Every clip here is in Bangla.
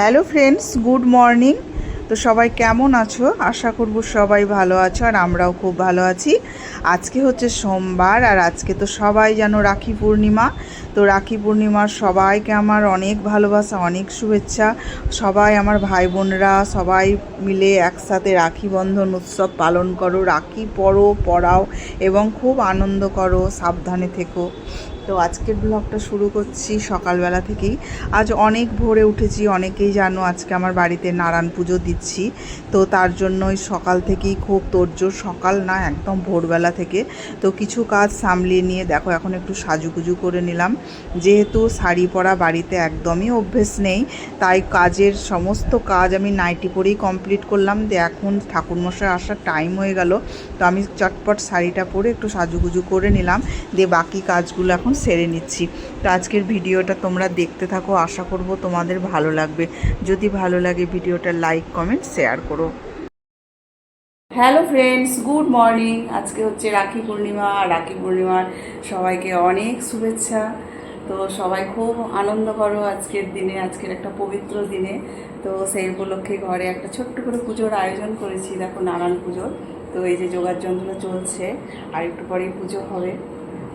Hello friends, good morning. তো সবাই কেমন আছো? আশা করব সবাই ভালো আছো আর আমরাও খুব ভালো আছি। আজকে হচ্ছে সোমবার আর আজকে তো সবাই যেন রাখি পূর্ণিমা। তো রাখি পূর্ণিমার সবাইকে আমার অনেক ভালোবাসা, অনেক শুভেচ্ছা। সবাই আমার ভাই বোনরা, সবাই মিলে একসাথে রাখি বন্ধন উৎসব পালন করো। রাখি পরো পড়াও এবং খুব আনন্দ করো, সাবধানে থেকো। তো আজকের ব্লগটা শুরু করছি সকালবেলা থেকেই। আজ অনেক ভোরে উঠেছি, অনেকেই জানো আজকে আমার বাড়িতে নারায়ণ পুজো দিচ্ছি। তো তার জন্যই সকাল থেকেই খুব তোরজোর সকাল না, একদম ভোরবেলা থেকে। তো কিছু কাজ সামলিয়ে নিয়ে দেখো, এখন একটু সাজুগুজু করে নিলাম। যেহেতু শাড়ি পরা বাড়িতে একদমই অভ্যেস নেই, তাই কাজের সমস্ত কাজ আমি নাইটি পরেই কমপ্লিট করলাম। দিয়ে এখন ঠাকুরমশাই আসার টাইম হয়ে গেল। তো আমি চটপট শাড়িটা পরে একটু সাজুগুজু করে নিলাম। দিয়ে বাকি কাজগুলো এখন সেরে নিচ্ছি। তো আজকের ভিডিওটা তোমরা দেখতে থাকো, আশা করব তোমাদের ভালো লাগবে। যদি ভালো লাগে ভিডিওটা লাইক, কমেন্ট, শেয়ার করো। Hello friends, good morning. আজকে হচ্ছে রাখি পূর্ণিমা। রাখি পূর্ণিমার সবাইকে অনেক শুভেচ্ছা। তো সবাই খুব আনন্দ করো আজকের দিনে, আজকের একটা পবিত্র দিনে। তো সেই উপলক্ষে ঘরে একটা ছোট্ট করে পুজোর আয়োজন করেছি, দেখো নারায়ণ পুজোর তো এই যে যোগার যন্ত্র চলছে, আর একটু পরেই পুজো হবে।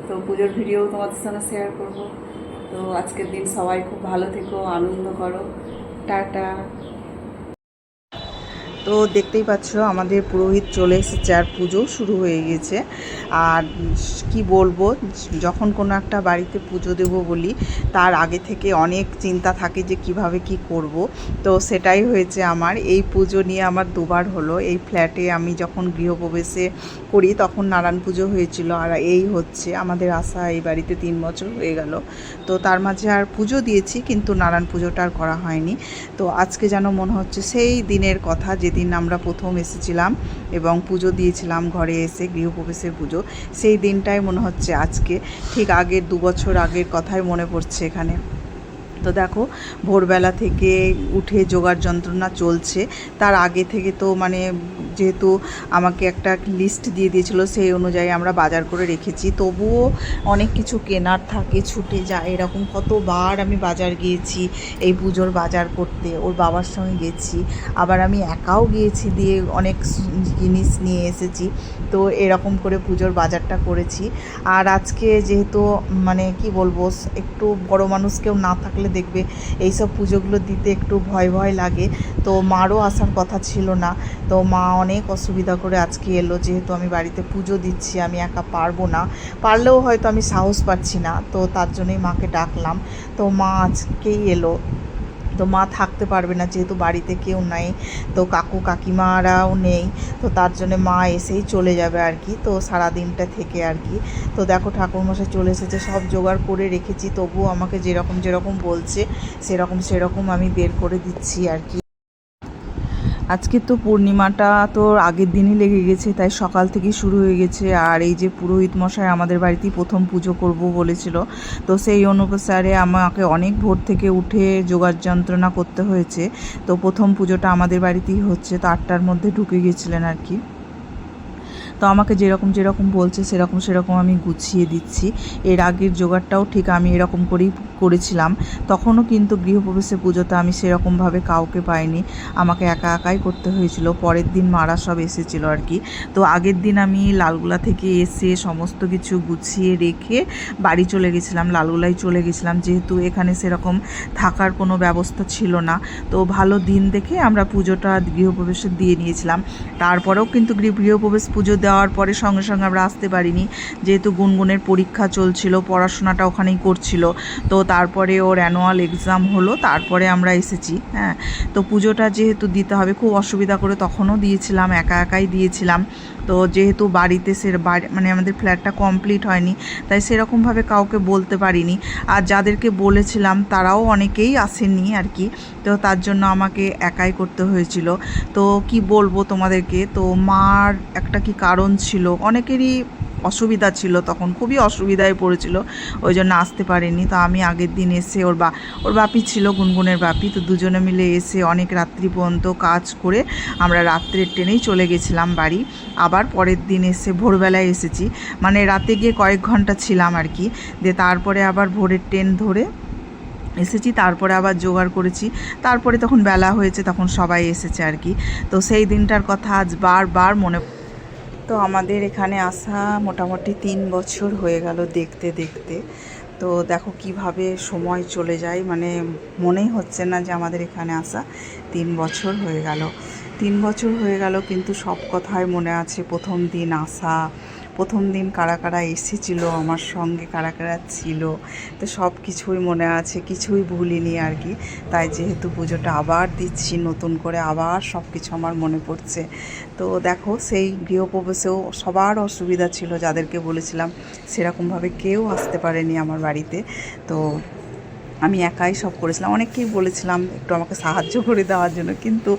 তো পুজোর ভিডিও তোমাদের সঙ্গে শেয়ার করব। তো আজকের দিন সবাই খুব ভালো থেকো, আনন্দ করো। টাটা। তো দেখতেই পাচ্ছ, আমাদের পুরোহিত চলে এসেছে আর পুজো শুরু হয়ে গেছে। আর কি বলব, যখন কোনো একটা বাড়িতে পুজো দেবো বলি, তার আগে থেকে অনেক চিন্তা থাকে যে কীভাবে কি করব। তো সেটাই হয়েছে আমার। এই পুজো নিয়ে আমার দুবার হলো। এই ফ্ল্যাটে আমি যখন গৃহপ্রবেশে করি, তখন নারায়ণ পুজো হয়েছিল। আর এই হচ্ছে আমাদের আশা, এই বাড়িতে তিন বছর হয়ে গেল। তো তার মাঝে আর পুজো দিয়েছি, কিন্তু নারায়ণ পুজোটা আর করা হয়নি। তো আজকে যেন মনে হচ্ছে সেই দিনের কথা যেদিন আমরা প্রথম এসেছিলাম এবং পুজো দিয়েছিলাম, ঘরে এসে গৃহপ্রবেশের পুজো, সেই দিনটাই মনে হচ্ছে আজকে, ঠিক আগের দু বছর আগের কথাই মনে পড়ছে এখানে। তো দেখো, ভোরবেলা থেকে উঠে যোগার যন্ত্রণা চলছে। তার আগে থেকে তো মানে যেহেতু আমাকে একটা লিস্ট দিয়ে দিয়েছিল, সেই অনুযায়ী আমরা বাজার করে রেখেছি। তবুও অনেক কিছু কেনার থাকে, ছুটে যায়, এরকম কতবার আমি বাজার গিয়েছি, এই পুজোর বাজার করতে, ওর বাবার সঙ্গে গেছি। আবার আমি একাও গিয়েছি দিয়ে অনেক জিনিস নিয়ে এসেছি। তো এরকম করে পুজোর বাজারটা করেছি। আর আজকে যেহেতু মানে কি বলব, একটু বড় মানুষ কেউ না থাকলে দেখবে। এইসব পুজোগুলো দিতে একটু ভয় ভয় লাগে। তো মারও আসার কথা ছিল না। তো মা অনেক অসুবিধা করে আজকে এলো, যেহেতু আমি বাড়িতে পুজো দিচ্ছি, আমি একা পারব না। পারলেও হয়তো আমি সাহস পাচ্ছি না। তো তার জন্যই মাকে ডাকলাম। তো মা আজকেই এলো। তো মা থাকতে পারবে না, যেহেতু বাড়িতে কেউ নাই, তো কাকু কাকিমারাও নেই, তো তার জন্য মা এসেই চলে যাবে আর কি, তো সারা দিনটা থেকে আর কি। তো দেখো ঠাকুরমশাই চলে এসেছে, সব জোগাড় করে রেখেছি, তবুও আমাকে যেরকম যেরকম বলছে, সেরকম সেরকম আমি বের করে দিচ্ছি আর কি। আজকে তো পূর্ণিমাটা তো আগের দিনই লেগে গেছে, তাই সকাল থেকেই শুরু হয়ে গেছে। আর এই যে পুরোহিত মশাই আমাদের বাড়িতেই প্রথম পুজো করব বলেছিল। তো সেই অনুসারে আমাকে অনেক ভোর থেকে উঠে যোগার যন্ত্রণা করতে হয়েছে। তো প্রথম পুজোটা আমাদের বাড়িতেই হচ্ছে, তো আটটার মধ্যে ঢুকে গেছিলেন আর কি। তো আমাকে যেরকম যেরকম বলছে, সেরকম সেরকম আমি গুছিয়ে দিচ্ছি। এর আগের জোগাড়টাও ঠিক আমি এরকম করেই করেছিলাম, তখনও কিন্তু গৃহপ্রবেশের পুজোতে আমি সেরকমভাবে কাউকে পাইনি। আমাকে একা একাই করতে হয়েছিল। পরের দিন মারা সব এসেছিল আর কি। তো আগের দিন আমি লালগোলা থেকে এসে সমস্ত কিছু গুছিয়ে রেখে বাড়ি চলে গেছিলাম, লালগোলায় চলে গেছিলাম। যেহেতু এখানে সেরকম থাকার কোনো ব্যবস্থা ছিল না, তো ভালো দিন দেখে আমরা পুজোটা গৃহপ্রবেশে দিয়ে নিয়েছিলাম। তারপরেও কিন্তু গৃহ গৃহপ্রবেশ পুজো দেওয়ার পরে সঙ্গে সঙ্গে আমরা আসতে পারিনি। যেহেতু গুনগুনের পরীক্ষা চলছিল, পড়াশোনাটা ওখানেই করছিল, তো তারপরে ওর অ্যানুয়াল এক্সাম হলো, তারপরে আমরা এসেছি হ্যাঁ। তো পুজোটা যেহেতু দিতে হবে, খুব অসুবিধা করে তখনও দিয়েছিলাম, একা একাই দিয়েছিলাম। তো যেহেতু বাড়িতে সে বাড়ি মানে আমাদের ফ্ল্যাটটা কমপ্লিট হয়নি, তাই সেরকমভাবে কাউকে বলতে পারিনি। আর যাদেরকে বলেছিলাম, তারাও অনেকেই আসেননি আর কি। তো তার জন্য আমাকে একাই করতে হয়েছিল। তো কি বলব তোমাদেরকে? তো মার একটা কি কারণ ছিল? অনেকেরই অসুবিধা ছিল, তখন খুবই অসুবিধায় পড়েছিল। ওই জন্য আসতে পারেনি। তো আমি আগের দিন এসে ওর বা, ওর বাপি ছিল, গুনগুনের বাপি। তো দুজনে মিলে এসে অনেক রাত্রি পর্যন্ত কাজ করে আমরা রাত্রের ট্রেনেই চলে গেছিলাম বাড়ি। আবার পরের দিন এসে ভোরবেলায় এসেছি। মানে রাতে গিয়ে কয়েক ঘণ্টা ছিলাম আর কি। দিয়ে তারপরে আবার ভোরের ট্রেন ধরে এসেছি, তারপরে আবার জোগাড় করেছি। তারপরে তখন বেলা হয়েছে, তখন সবাই এসেছে আর কি। তো সেই দিনটার কথা আজ বারবার মনে তো আমাদের এখানে আসা মোটামুটি তিন বছর হয়ে গেল দেখতে দেখতে। তো দেখো কীভাবে সময় চলে যায় মানে মনেই হচ্ছে না যে আমাদের এখানে আসা। তিন বছর হয়ে গেল। তিন বছর হয়ে গেল কিন্তু সব কথাই মনে আছে। প্রথম দিন আসা প্রথম দিন কারা কারা এসেছিল, আমার সঙ্গে কারা কারা ছিল, তো সব কিছুই মনে আছে, কিছুই ভুলিনি আর কি। তাই যেহেতু পুজোটা আবার দিচ্ছি, নতুন করে আবার সব কিছু আমার মনে পড়ছে। তো দেখো, সেই গৃহপ্রবেশেও সবার অসুবিধা ছিল, যাদেরকে বলেছিলাম সেরকমভাবে কেউ আসতে পারেনি আমার বাড়িতে। তো আমি একাই সব করেছিলাম। অনেককেই বলেছিলাম, একটু আমাকে সাহায্য করে দেওয়ার জন্য। কিন্তু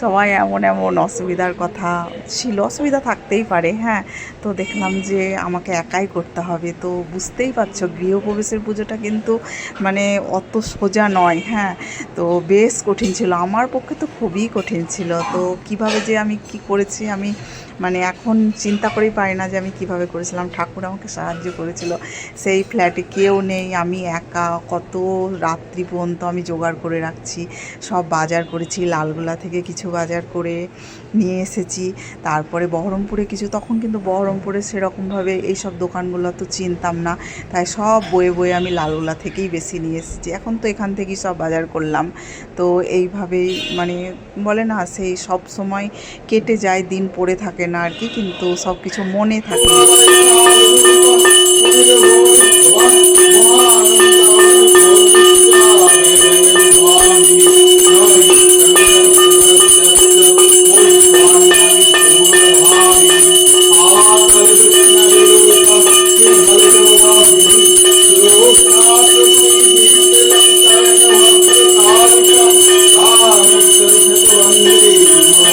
সবাই এমন এমন অসুবিধার কথা ছিল। অসুবিধা থাকতেই পারে হ্যাঁ। তো দেখলাম যে আমাকে একাই করতে হবে। তো বুঝতেই পারছ, গৃহপ্রবেশের পুজোটা কিন্তু মানে অত সোজা নয় হ্যাঁ। তো বেশ কঠিন ছিল। আমার পক্ষে তো খুবই কঠিন ছিল। তো কীভাবে যে আমি কি করেছি আমি মানে এখন চিন্তা করেই পারি না যে আমি কীভাবে করেছিলাম। ঠাকুর আমাকে সাহায্য করেছিল। সেই ফ্ল্যাটে কেউ নেই, আমি একা, কত রাত্রি পর্যন্ত আমি জোগাড় করে রাখছি। সব বাজার করেছি, লালগোলা থেকে কিছু বাজার করে নিয়ে এসেছি। তারপরে বহরমপুরে কিছু, তখন কিন্তু বহরমপুরে সেরকমভাবে এইসব দোকানগুলো তো চিনতাম না। তাই সব বয়ে বয়ে আমি লালগোলা থেকেই বেশি নিয়ে এসেছি। এখন তো এখান থেকেই সব বাজার করলাম। তো এইভাবেই মানে বলে না, সেই সব সময় কেটে যায়, দিন পড়ে থাকে না আর কি, কিন্তু সব কিছু মনে থাকে।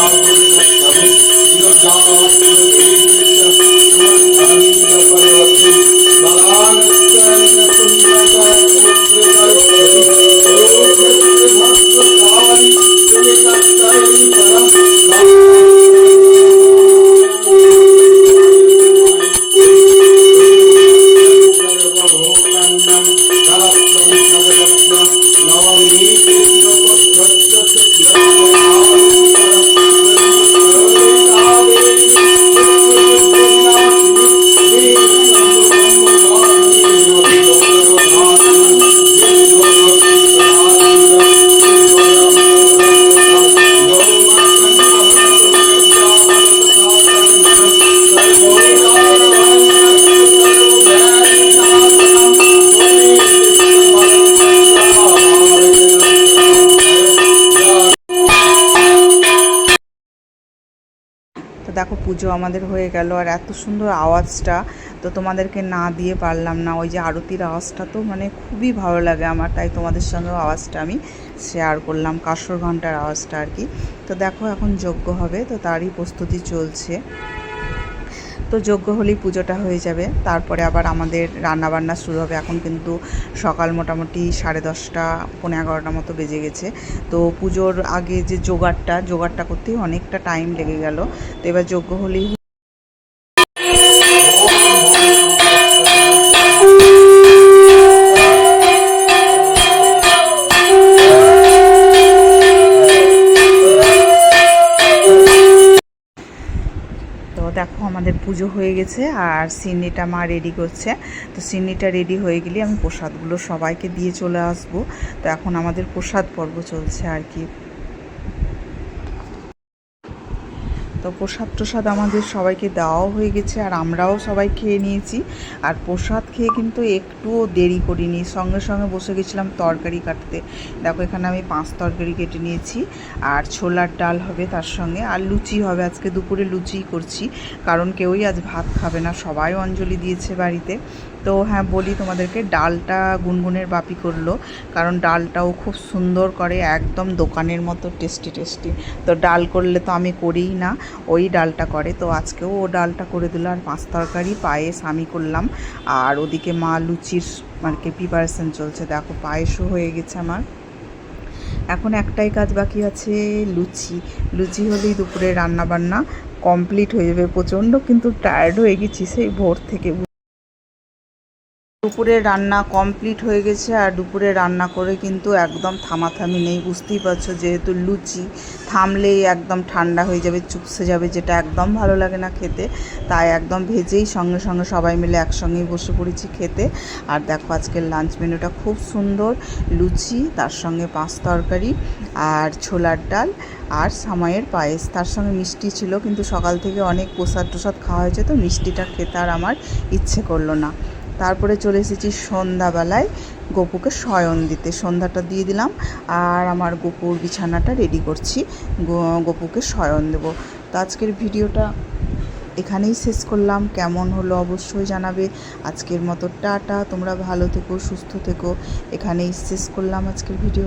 তো দেখো পুজো আমাদের হয়ে গেল আর এত সুন্দর আওয়াজটা তো তোমাদেরকে না দিয়ে পারলাম না। ওই যে আরতির আওয়াজটা তো মানে খুবই ভালো লাগে আমার, তাই তোমাদের সঙ্গেও আওয়াজটা আমি শেয়ার করলাম কাশর ঘণ্টার আওয়াজটা আর কি। তো দেখো এখন যোগ্য হবে, তো তারই প্রস্তুতি চলছে। তো যোগ্য হলেই পুজোটা হয়ে যাবে। তারপরে আবার আমাদের রান্নাবান্না শুরু হবে। এখন কিন্তু সকাল মোটামুটি সাড়ে দশটা পনেরো এগারোটা মতো বেজে গেছে। তো পুজোর আগে যে জোগাড়টা জোগাড়টা করতেই অনেকটা টাইম লেগে গেল। তো এবার যোগ্য হলেই দেখো আমাদের পুজো হয়ে গেছে আর সিন্নিটা মা রেডি করছে। তো সিন্নিটা রেডি হয়ে গেলে আমি প্রসাদগুলো সবাইকে দিয়ে চলে আসব। তো এখন আমাদের প্রসাদ পর্ব চলছে আর কি। তো প্রসাদ প্রসাদ আমাদের সবাইকে দেওয়াও হয়ে গেছে আর আমরাও সবাই খেয়ে নিয়েছি। আর প্রসাদ খেয়ে কিন্তু একটুও দেরি করিনি। সঙ্গে সঙ্গে বসে গেছিলাম তরকারি কাটতে। দেখো, এখানে আমি পাঁচ তরকারি কেটে নিয়েছি। আর ছোলার ডাল হবে তার সঙ্গে, আর লুচি হবে। আজকে দুপুরে লুচিই করছি, কারণ কেউই আজ ভাত খাবে না। সবাই অঞ্জলি দিয়েছে বাড়িতে। তো হ্যাঁ বলি তোমাদেরকে, ডালটা গুনগুনের বাপি করল, কারণ ডালটাও খুব সুন্দর করে, একদম দোকানের মতো টেস্টি টেস্টি তো ডাল করলে তো আমি করিই না। ওই ডালটা করে। তো আজকেও ও ডালটা করে দিল আর পাঁচ তরকারি, পায়েস আমি করলাম। আর ওদিকে মা লুচির মানে প্রিপারেশন চলছে। দেখো পায়েসও হয়ে গেছে আমার। এখন একটাই কাজ বাকি আছে, লুচি। লুচি হলেই দুপুরে রান্না বান্না কমপ্লিট হয়ে যাবে প্রচণ্ড, কিন্তু টায়ার্ড হয়ে গেছি সেই ভোর থেকে। দুপুরে রান্না কমপ্লিট হয়ে গেছে আর দুপুরে রান্না করে কিন্তু একদম থামাথামি নেই, বুঝতেই পারছ। যেহেতু লুচি, থামলেই একদম ঠান্ডা হয়ে যাবে, চুপসে যাবে, যেটা একদম ভালো লাগে না খেতে। তাই একদম ভেজেই সঙ্গে সঙ্গে সবাই মিলে একসঙ্গেই বসে পড়েছি খেতে। আর দেখো আজকের লাঞ্চ মেনুটা খুব সুন্দর, লুচি, তার সঙ্গে পাঁচ তরকারি আর ছোলার ডাল আর সামাইয়ের পায়েস। তার সঙ্গে মিষ্টি ছিল, কিন্তু সকাল থেকে অনেক প্রসাদ টোসাদ খাওয়া হয়েছে, তো মিষ্টিটা খেতে আর আমার ইচ্ছে করল না। তারপরে চলে এসেছি সন্ধ্যাবেলায় গপুকে শয়ন দিতে। সন্ধ্যাটা দিয়ে দিলাম আর আমার গপুর বিছানাটা রেডি করছি। গপুকে শয়ন দেবো। তো আজকের ভিডিওটা এখানেই শেষ করলাম। কেমন হলো অবশ্যই জানাবে। আজকের মতো টাটা। তোমরা ভালো থেকো, সুস্থ থেকো। এখানেই শেষ করলাম আজকের ভিডিও।